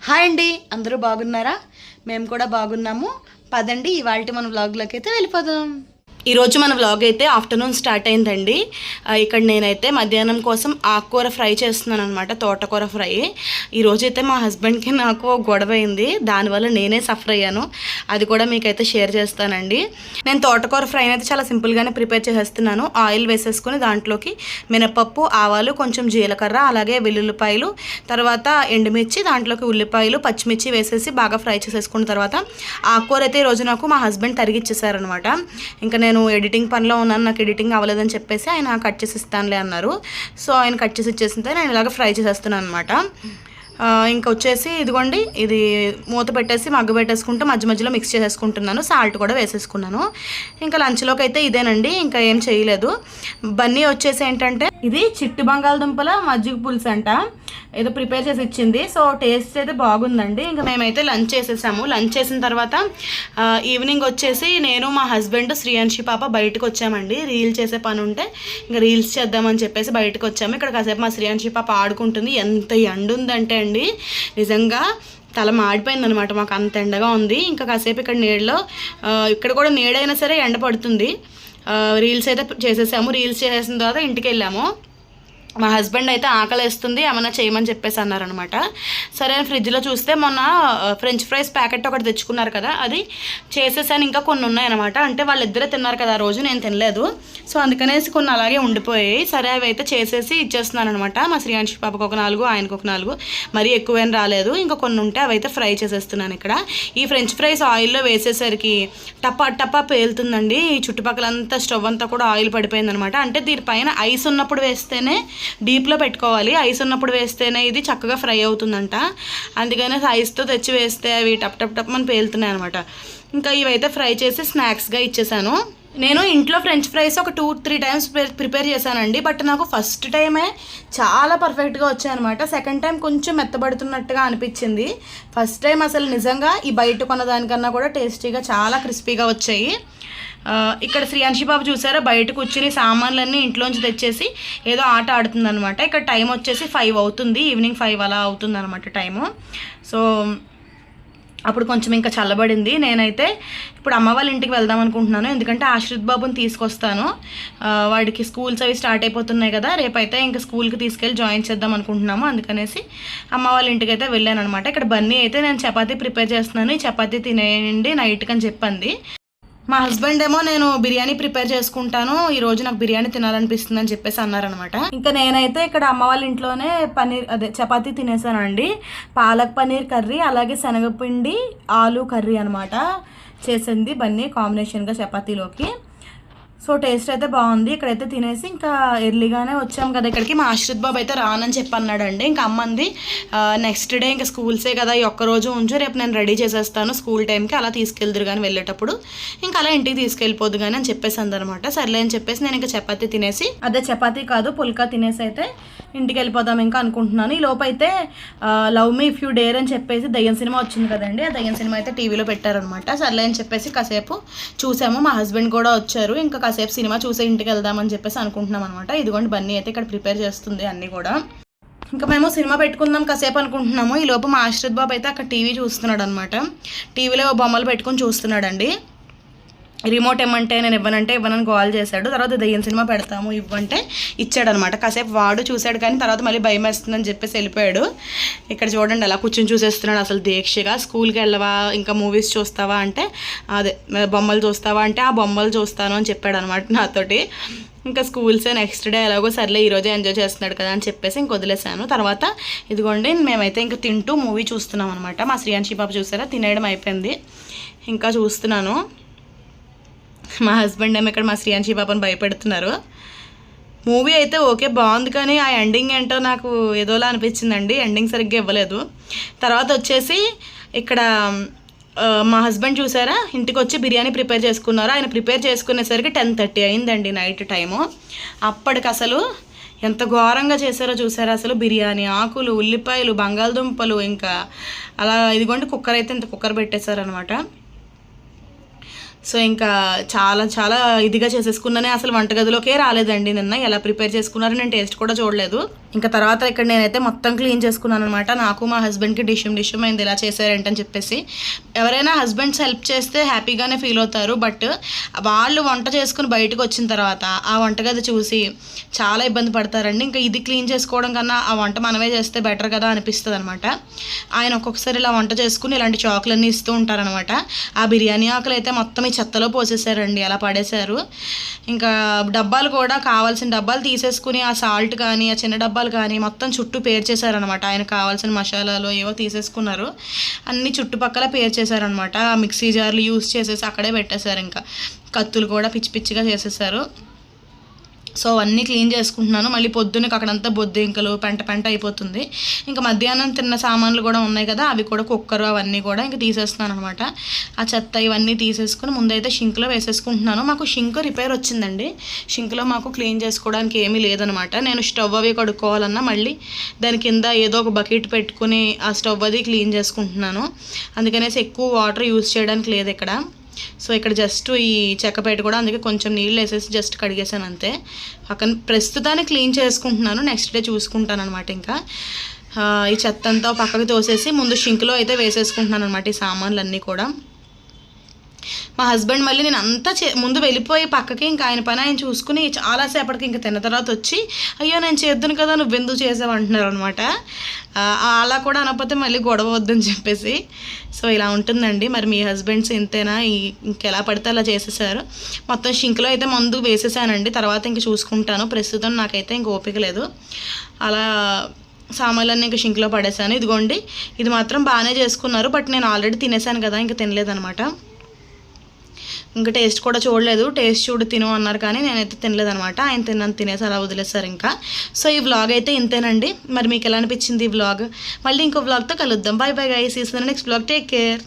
Hi అండి అందరూ బాగున్నారా? మేము కూడా బాగున్నాము. పదండి ఇవాళ మన వ్లాగ్లోకి అయితే వెళ్ళిపోదాం. ఈరోజు మన వ్లాగ్ అయితే ఆఫ్టర్నూన్ స్టార్ట్ అయిందండి. ఇక్కడ నేనైతే మధ్యాహ్నం కోసం ఆకుకూర ఫ్రై చేస్తున్నాను అనమాట తోటకూర ఫ్రై. ఈరోజు అయితే మా హస్బెండ్కి నాకు గొడవ అయింది దానివల్ల నేనే సఫర్ అయ్యాను. అది కూడా మీకైతే షేర్ చేస్తానండి. నేను తోటకూర ఫ్రై అయితే చాలా సింపుల్గానే ప్రిపేర్ చేసేస్తున్నాను. ఆయిల్ వేసేసుకుని దాంట్లోకి మినపప్పు ఆవాలు కొంచెం జీలకర్ర అలాగే వెల్లుల్లిపాయలు తర్వాత ఎండుమిర్చి దాంట్లోకి ఉల్లిపాయలు పచ్చిమిర్చి వేసేసి బాగా ఫ్రై చేసేసుకున్న తర్వాత ఆకుకూర అయితే ఈరోజు నాకు మా హస్బెండ్ తరిగిచ్చేసారనమాట ఇంకా నేను ఎడిటింగ్ పనిలో ఉన్నాను నాకు ఎడిటింగ్ అవ్వలేదని చెప్పేసి ఆయన కట్ చేసి ఇస్తానులే అన్నారు. సో ఆయన కట్ చేసి ఇచ్చేసింటే నేను ఇలాగ ఫ్రై చేసేస్తున్నాను అనమాట ఇంకా వచ్చేసి ఇదిగోండి ఇది మూత పెట్టేసి మగ్గు పెట్టేసుకుంటూ మధ్య మధ్యలో మిక్స్ చేసేసుకుంటున్నాను. సాల్ట్ కూడా వేసేసుకున్నాను. ఇంకా లంచ్లోకి అయితే ఇదేనండి ఇంకా ఏం చేయలేదు. బన్నీ వచ్చేసి ఏంటంటే ఇది చిట్టు బంగాళదుంపల మజ్జిగ పులుసు అంట. ఏదో ప్రిపేర్ చేసి ఇచ్చింది. సో టేస్ట్ అయితే బాగుందండి. ఇంకా మేమైతే లంచ్ చేసేసాము. లంచ్ చేసిన తర్వాత ఈవినింగ్ వచ్చేసి నేను మా హస్బెండ్ శ్రీయాంశి పాప బయటకు వచ్చామండి. రీల్ చేసే పని ఉంటే ఇంకా రీల్స్ చేద్దామని చెప్పేసి బయటకు వచ్చాము. ఇక్కడ కాసేపు మా శ్రీయాంశి పాప ఆడుకుంటుంది. ఎంత ఎండుందంటే అండి నిజంగా తల మాడిపోయింది అనమాట మాకు అంత ఎండగా ఉంది. ఇంకా కాసేపు ఇక్కడ నీడలో ఇక్కడ కూడా నీడైనా సరే ఎండ పడుతుంది. రీల్స్ అయితే చేసేసాము. రీల్స్ చేసేసిన తర్వాత ఇంటికి వెళ్ళాము. మా హస్బెండ్ అయితే ఆకలేస్తుంది ఏమైనా చేయమని చెప్పేసి అన్నారనమాట. సరే ఫ్రిడ్జ్లో చూస్తే మొన్న ఫ్రెంచ్ ఫ్రైస్ ప్యాకెట్ ఒకటి తెచ్చుకున్నారు కదా అది చేసేసాను ఇంకా కొన్ని ఉన్నాయన్నమాట. అంటే వాళ్ళిద్దరే తిన్నారు కదా ఆ రోజు నేను తినలేదు. సో అందుకనేసి కొన్ని అలాగే ఉండిపోయాయి. సరే అవి అయితే చేసేసి ఇచ్చేస్తున్నాను అనమాట మా శ్రీయాంశి పాపకు ఒక నాలుగు ఆయనకు ఒక నాలుగు మరీ ఎక్కువేం రాలేదు. ఇంకా కొన్ని ఉంటే అవి అయితే ఫ్రై చేసేస్తున్నాను ఇక్కడ. ఈ ఫ్రెంచ్ ఫ్రైస్ ఆయిల్లో వేసేసరికి టపా టపా పేలుతుందండి. ఈ చుట్టుపక్కలంతా స్టవ్ అంతా కూడా ఆయిల్ పడిపోయిందనమాట అంటే అంటే దీనిపైన ఐస్ ఉన్నప్పుడు వేస్తేనే డీప్లో పెట్టుకోవాలి. ఐస్ ఉన్నప్పుడు వేస్తేనే ఇది చక్కగా ఫ్రై అవుతుందంట. అందుకనే ఐస్తో తెచ్చి వేస్తే అవి టప్ టప్ టప్ అని పేలుతున్నాయి అనమాట ఇంకా ఇవైతే ఫ్రై చేసి స్నాక్స్గా ఇచ్చేసాను. నేను ఇంట్లో ఫ్రెంచ్ ఫ్రైస్ ఒక టూ త్రీ టైమ్స్ ప్రిపేర్ చేశానండి. బట్ నాకు ఫస్ట్ టైమే చాలా పర్ఫెక్ట్గా వచ్చాయన్నమాట. సెకండ్ టైం కొంచెం మెత్తబడుతున్నట్టుగా అనిపించింది. ఫస్ట్ టైం అసలు నిజంగా ఈ బయట కొన్న దానికన్నా కూడా టేస్టీగా చాలా క్రిస్పీగా వచ్చాయి. ఇక్కడ శ్రీయాంశి బాబు చూసారా? బయట కూర్చుని సామాన్లన్నీ ఇంట్లోంచి తెచ్చేసి ఏదో ఆట ఆడుతుందనమాట ఇక్కడ టైం వచ్చేసి ఫైవ్ అవుతుంది. ఈవినింగ్ ఫైవ్ అలా అవుతుంది అనమాట టైము. సో అప్పుడు కొంచెం ఇంకా చల్లబడింది. నేనైతే ఇప్పుడు అమ్మ వాళ్ళ ఇంటికి వెళ్దాం అనుకుంటున్నాను. ఎందుకంటే ఆశ్రిత్ బాబుని తీసుకొస్తాను. వాడికి స్కూల్స్ అవి స్టార్ట్ అయిపోతున్నాయి కదా. రేపైతే ఇంకా స్కూల్కి తీసుకెళ్ళి జాయిన్ చేద్దాం అనుకుంటున్నాము. అందుకనేసి అమ్మ వాళ్ళ ఇంటికి అయితే వెళ్ళాను అనమాట ఇక్కడ బన్నీ అయితే నేను చపాతీ ప్రిపేర్ చేస్తున్నాను. ఈ చపాతీ తినేయండి నైట్కి అని చెప్పింది. మా హస్బెండ్ ఏమో నేను బిర్యానీ ప్రిపేర్ చేసుకుంటాను ఈ రోజు నాకు బిర్యానీ తినాలనిపిస్తుంది అని చెప్పేసి అన్నారనమాట ఇంకా నేనైతే ఇక్కడ అమ్మ వాళ్ళ ఇంట్లోనే పన్నీర్ అదే చపాతీ తినేసానండి. పాలక్ పన్నీర్ కర్రీ అలాగే శనగపిండి ఆలు కర్రీ అనమాట చేసింది బన్నీ కాంబినేషన్గా చపాతీలోకి. సో టేస్ట్ అయితే బాగుంది. ఇక్కడైతే తినేసి ఇంకా ఎర్లీగానే వచ్చాం కదా ఇక్కడికి. మా ఆశ్రిత్ బాబు అయితే రానని చెప్పి అన్నాడండి ఇంకా అమ్మంది నెక్స్ట్ డే ఇంకా స్కూల్సే కదా ఈ ఒక్క రోజు ఉంచు రేపు నేను రెడీ చేసేస్తాను స్కూల్ టైంకి అలా తీసుకెళ్దురు కానీ వెళ్ళేటప్పుడు. ఇంకా అలా ఇంటికి తీసుకెళ్ళిపోదు కానీ అని చెప్పేసి అందనమాట. సర్లే అని చెప్పేసి నేను ఇంకా చపాతీ తినేసి అదే చపాతీ కాదు పుల్కా తినేసి అయితే ఇంటికి వెళ్ళిపోదాం ఇంకా అనుకుంటున్నాను. ఈ లోపైతే అయితే love me if you dare అని చెప్పేసి దయ్యం సినిమా వచ్చింది కదండి. ఆ దయ్యం సినిమా అయితే టీవీలో పెట్టారనమాట. సర్లే అని చెప్పేసి కాసేపు చూసాము. మా హస్బెండ్ కూడా వచ్చారు. ఇంకా కాసేపు సినిమా చూసే ఇంటికి వెళ్దామని చెప్పేసి అనుకుంటున్నాం అనమాట ఇదిగోండి బన్నీ అయితే ఇక్కడ ప్రిపేర్ చేస్తుంది అన్నీ కూడా. ఇంకా మేము సినిమా పెట్టుకుందాం కాసేపు అనుకుంటున్నాము. ఈ లోపు మా ఆశ్రిత్ బాబు అయితే అక్కడ టీవీ చూస్తున్నాడు అనమాట టీవీలో బొమ్మలు పెట్టుకొని చూస్తున్నాడండి. రిమోట్ ఇవ్వమంటే నేను ఇవ్వనంటే ఇవ్వనని కాల్ చేశాడు. తర్వాత దయ్యం సినిమా పెడతాము ఇవ్వంటే ఇచ్చాడనమాట. కాసేపు వాడు చూశాడు కానీ తర్వాత మళ్ళీ భయం వేస్తుందని చెప్పేసి వెళ్ళిపోయాడు. ఇక్కడ చూడండి అలా కూర్చొని చూసేస్తున్నాడు అసలు దీక్షగా. స్కూల్కి వెళ్ళవా? ఇంకా మూవీస్ చూస్తావా అంటే అదే బొమ్మలు చూస్తావా అంటే ఆ బొమ్మలు చూస్తాను అని చెప్పాడు అనమాట నాతోటి. ఇంకా స్కూల్సే నెక్స్ట్ డే ఎలాగో సర్లే ఈరోజే ఎంజాయ్ చేస్తున్నాడు కదా అని చెప్పేసి ఇంక వదిలేసాను తర్వాత ఇదిగోండి మేమైతే ఇంకా తింటూ మూవీ చూస్తున్నాం అనమాట మా శ్రీయాన్షి బాబు చూసారా? తినేయడం అయిపోయింది. ఇంకా చూస్తున్నాను. మా హస్బెండ్ ఏమో ఇక్కడ మా శ్రీయాంశి పాపను భయపెడుతున్నారు. మూవీ అయితే ఓకే బాగుంది కానీ ఆ ఎండింగ్ ఏంటో నాకు ఏదోలా అనిపించిందండి. ఎండింగ్ సరిగ్గా ఇవ్వలేదు. తర్వాత వచ్చేసి ఇక్కడ మా హస్బెండ్ చూసారా? ఇంటికి వచ్చి బిర్యానీ ప్రిపేర్ చేసుకున్నారు. ఆయన ప్రిపేర్ చేసుకునేసరికి టెన్ థర్టీ అయిందండి నైట్ టైము అప్పటికి అసలు ఎంత ఘోరంగా చేశారో చూసారా అసలు? బిర్యానీ ఆకులు ఉల్లిపాయలు బంగాళదుంపలు ఇంకా అలా ఇదిగోండి కుక్కర్ అయితే ఇంత కుక్కర్ పెట్టేశారనమాట సో ఇంకా చాలా చాలా ఇదిగా చేసేసుకున్నానే అసలు వంటగదిలోకే రాలేదండి నిన్న. ఎలా ప్రిపేర్ చేసుకున్నారో నేను టేస్ట్ కూడా చూడలేదు. ఇంకా తర్వాత ఇక్కడ నేనైతే మొత్తం క్లీన్ చేసుకున్నాను అనమాట నాకు మా హస్బెండ్కి డిష్యూమ్ డిష్యూమ్ అయింది ఇలా చేశారేంటని చెప్పేసి. ఎవరైనా హస్బెండ్స్ హెల్ప్ చేస్తే హ్యాపీగానే ఫీల్ అవుతారు. బట్ వాళ్ళు వంట చేసుకుని బయటకు వచ్చిన తర్వాత ఆ వంటగది చూసి చాలా ఇబ్బంది పడతారండి. ఇంకా ఇది క్లీన్ చేసుకోవడం కన్నా ఆ వంట మనమే చేస్తే బెటర్ కదా అనిపిస్తుంది అనమాట ఆయన ఒక్కొక్కసారి ఇలా వంట చేసుకుని ఇలాంటి చాకులన్నీ ఇస్తూ ఉంటారనమాట ఆ బిర్యానీ ఆకులు అయితే మొత్తం ఈ చెత్తలో పోసేసారండి అలా పడేశారు. ఇంకా డబ్బాలు కూడా కావాల్సిన డబ్బాలు తీసేసుకుని ఆ సాల్ట్ కానీ ఆ చిన్న డబ్బాలు కానీ మొత్తం చుట్టూ పేర్చేశారనమాట ఆయన కావాల్సిన మసాలాలు ఏవో తీసేసుకున్నారు. అన్ని చుట్టుపక్కల పేర్చేశారనమాట ఆ మిక్సీ జార్లు యూస్ చేసేసి అక్కడే పెట్టేశారు ఇంకా. కత్తులు కూడా పిచ్చి పిచ్చిగా చేసేసారు. సో అవన్నీ క్లీన్ చేసుకుంటున్నాను. మళ్ళీ పొద్దున్నకి అక్కడంతా బొద్దింకలు పెంట పెంట అయిపోతుంది. ఇంకా మధ్యాహ్నం తిన్న సామాన్లు కూడా ఉన్నాయి కదా అవి కూడా కుక్కర్ అవన్నీ కూడా ఇంకా తీసేస్తున్నాను అనమాట ఆ చెత్త ఇవన్నీ తీసేసుకుని ముందైతే షింక్లో వేసేసుకుంటున్నాను. మాకు షింక్ రిపేర్ వచ్చిందండి. షింక్లో మాకు క్లీన్ చేసుకోవడానికి ఏమీ లేదనమాట నేను స్టవ్ అవి కడుక్కోవాలన్నా మళ్ళీ దాని కింద ఏదో ఒక బకెట్ పెట్టుకుని ఆ స్టవ్ అది క్లీన్ చేసుకుంటున్నాను. అందుకనేసి ఎక్కువ వాటర్ యూజ్ చేయడానికి లేదు ఇక్కడ. సో ఇక్కడ జస్ట్ ఈ చెక్కపేట కూడా అందుకే కొంచెం నీళ్ళు వేసేసి జస్ట్ కడిగేసాను అంతే. పక్కన ప్రస్తుతానికి క్లీన్ చేసుకుంటున్నాను నెక్స్ట్ డే చూసుకుంటాను అనమాట ఇంకా. ఈ చెత్త అంతా పక్కకు తోసేసి ముందు షింక్లో అయితే వేసేసుకుంటున్నాను అనమాట ఈ సామాన్లు అన్నీ కూడా. మా హస్బెండ్ మళ్ళీ నేను అంతా చే ముందు వెళ్ళిపోయి పక్కకి ఇంకా ఆయన పని ఆయన చూసుకుని చాలాసేపటికి ఇంకా తిన్న తర్వాత వచ్చి అయ్యో నేను చేద్దును కదా నువ్వు ఎందుకు చేసావు అంటున్నారు అనమాట అలా కూడా అనకపోతే మళ్ళీ గొడవ వద్దని చెప్పేసి. సో ఇలా ఉంటుందండి. మరి మీ హస్బెండ్స్ ఇంతేనా? ఇంకెలా పడితే అలా చేసేసారు. మొత్తం షింక్లో అయితే ముందు వేసేసానండి. తర్వాత ఇంక చూసుకుంటాను. ప్రస్తుతం నాకైతే ఇంక ఓపిక లేదు. అలా సామాన్లన్నీ ఇంకా షింక్లో పడేసాను. ఇదిగోండి ఇది మాత్రం బాగానే చేసుకున్నారు. బట్ నేను ఆల్రెడీ తినేసాను కదా ఇంకా తినలేదనమాట ఇంకా టేస్ట్ కూడా చూడలేదు. టేస్ట్ చూడు తిను అన్నారు కానీ నేనైతే తినలేదనమాట ఆయన తిన్నాను తినేసి అలా వదిలేస్తారు ఇంకా. సో ఈ వ్లాగ్ అయితే ఇంతేనండి. మరి మీకు ఎలా అనిపించింది ఈ వ్లాగ్ మళ్ళీ ఇంకో వ్లాగ్తో కలుద్దాం. బై బై గైస్ ఈ నెక్స్ట్ వ్లాగ్ టేక్ కేర్